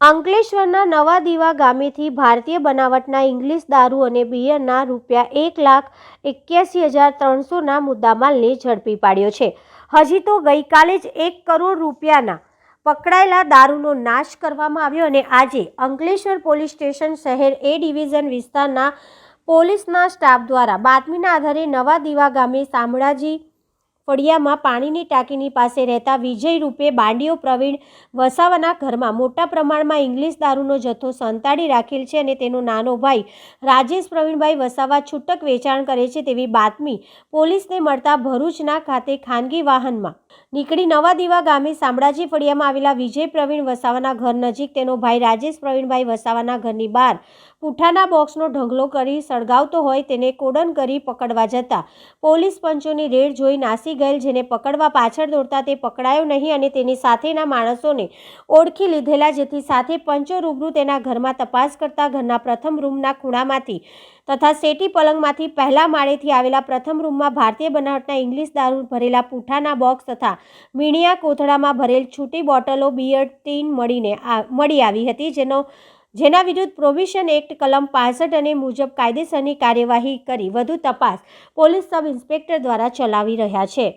અંકલેશ્વરના નવા દીવા ગામેથી ભારતીય બનાવટના ઇંગ્લિશ દારૂ અને બિયરના રૂપિયા એક લાખ એક્યાસી હજાર ત્રણસોના મુદ્દામાલને ઝડપી પાડ્યો છે. હજી તો ગઈકાલે જ એક કરોડ રૂપિયાના પકડાયેલા દારૂનો નાશ કરવામાં આવ્યો અને આજે અંકલેશ્વર પોલીસ સ્ટેશન શહેર એ ડિવિઝન વિસ્તારના પોલીસના સ્ટાફ દ્વારા બાતમીના આધારે નવા દીવા ગામે શામળાજી ફળિયામાં પાણીની ટાંકીની પાસે રહેતા વિજય રૂપે બાંડીઓ પ્રવીણ વસાવાના ઘરમાં મોટા પ્રમાણમાં ઇંગ્લિશ દારૂનો જથ્થો સંતાડી રાખેલ છે અને તેનો નાનો ભાઈ રાજેશ પ્રવીણભાઈ વસાવા છૂટક વેચાણ કરે છે તેવી બાતમી પોલીસને મળતા ભરૂચના ખાતે ખાનગી વાહનમાં નીકળી નવા દીવા ગામે શામળાજી ફળિયામાં આવેલા વિજય પ્રવીણ વસાવાના ઘર નજીક તેનો ભાઈ રાજેશ પ્રવીણભાઈ વસાવાના ઘરની બહાર પૂઠાના બોક્સનો ઢગલો કરી સળગાવતો હોય તેને કોડન કરી પકડવા જતા. પોલીસ પંચોની રેડ જોઈ નાસી ગયેલ જેને પકડવા પાછળ દોડતા તે પકડાયો નહીં અને તેની સાથેના માણસોને ઓળખી લીધેલા જેથી સાથે પંચો રૂબરૂ તેના ઘરમાં તપાસ કરતા ઘરના પ્રથમ રૂમના ખૂણામાંથી તથા સેટી પલંગમાંથી પહેલા માળેથી આવેલા પ્રથમ રૂમમાં ભારતીય બનાવટના ઇંગ્લિશ દારૂ ભરેલા પૂઠાના બોક્સ તથા મીણિયા કોથળામાં ભરેલ છૂટી બોટલો બિયર ટીન મળીને મળી આવી હતી, જેનો, જેના વિરુદ્ધ પ્રોવિશન એક્ટ કલમ પાસઠ અને મુજબ કાયદેસરની કાર્યવાહી કરી વધુ તપાસ પોલીસ સબ ઇન્સ્પેક્ટર દ્વારા ચલાવી રહ્યા છે.